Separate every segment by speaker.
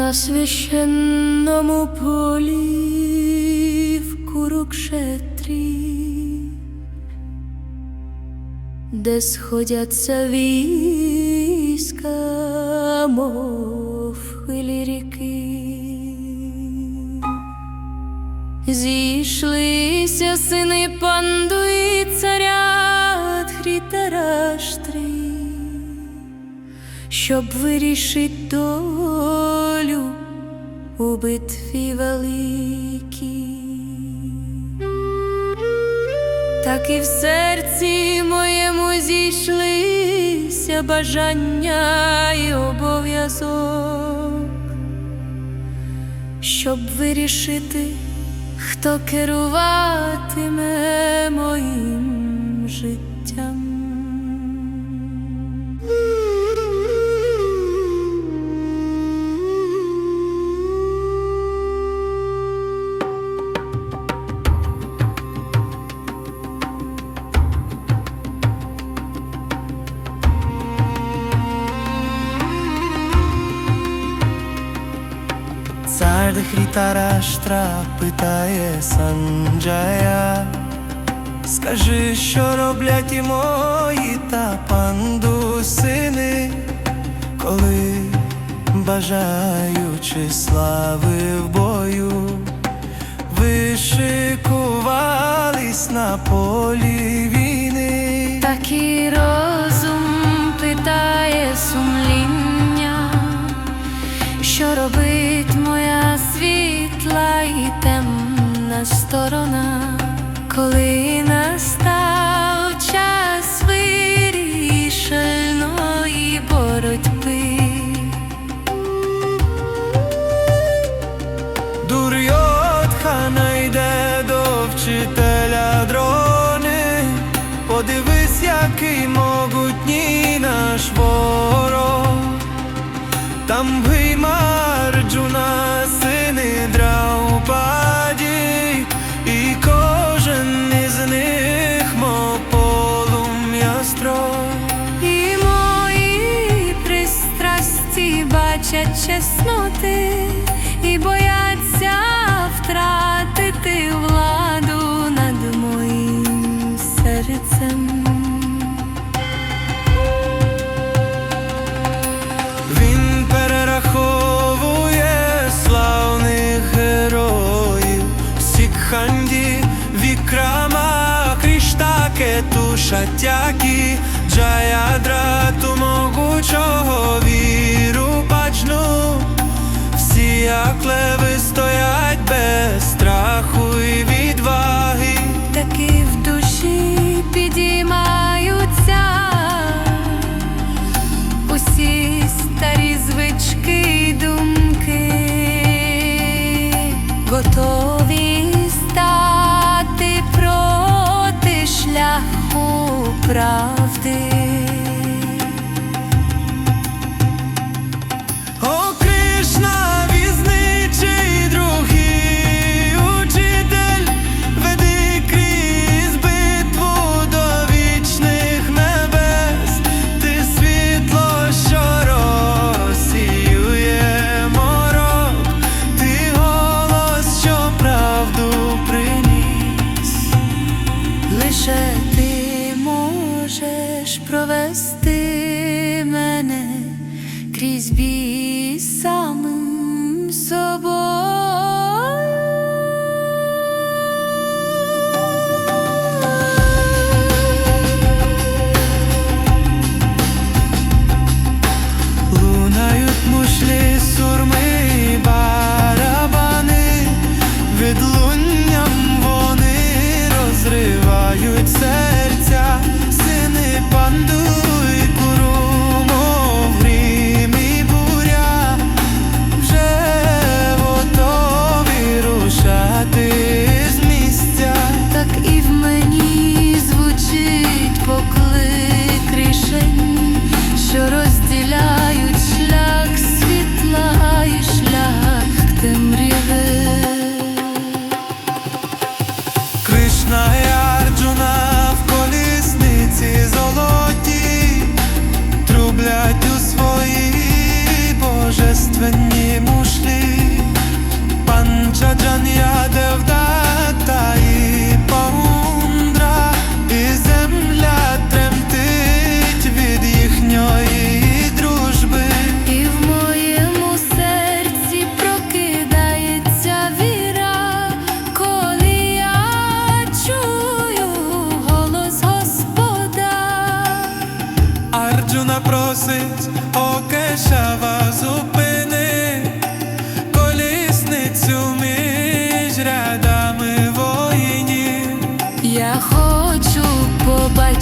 Speaker 1: На священному полі в Курукшетрі, де сходяться війська, мов хвилі ріки, зійшлися сини панду і царя Дхрітараштрі щоб вирішить долю у битві великій. Так і в серці моєму зійшлися бажання і обов'язок, щоб вирішити, хто керуватиме моїм
Speaker 2: Цар Дхрітараштра питає Санджая, скажи, що роблять і мої та панду сини, коли бажаючи слави в бою, вишикувались на полі
Speaker 1: сторона, коли настав час вирішальної боротьби.
Speaker 2: Дурйотхана йде до вчителя дрони, подивись, який могутній наш ворог, там
Speaker 1: чесноти і бояться втратити владу над моїм серцем.
Speaker 2: Він перераховує славних героїв Сікханді, Вікрама, Крішта, Кету, Шатякі, Джаядрату, могучого. Всі як леви стоять без страху і відваги.
Speaker 1: Таки в душі підіймаються усі старі звички й думки, готові стати проти шляху правди.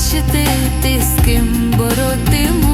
Speaker 2: бачити ти
Speaker 1: з ким бороти.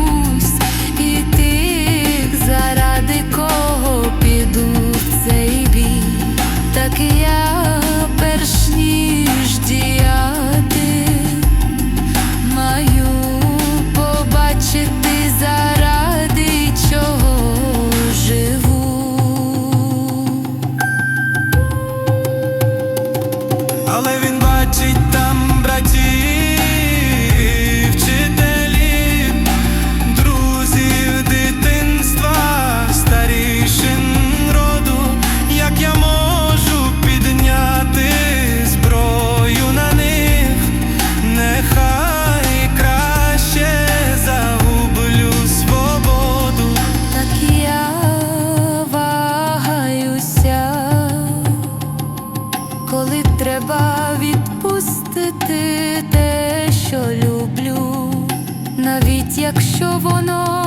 Speaker 1: те, що люблю, навіть якщо воно.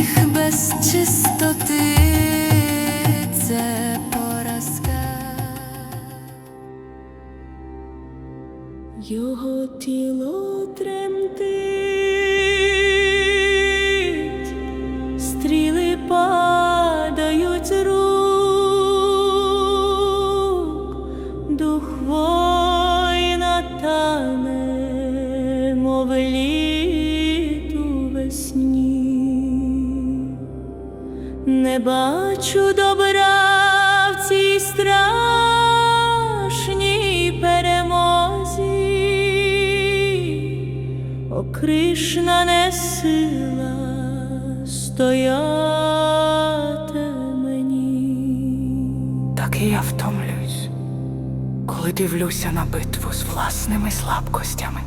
Speaker 1: гріх без чистоти поразка.
Speaker 3: Його тіло тремтить хочу добра в цій страшній перемозі, О, Кришна не сила стояти мені.
Speaker 4: Так і я втомлююсь, коли дивлюся на битву з власними слабкостями.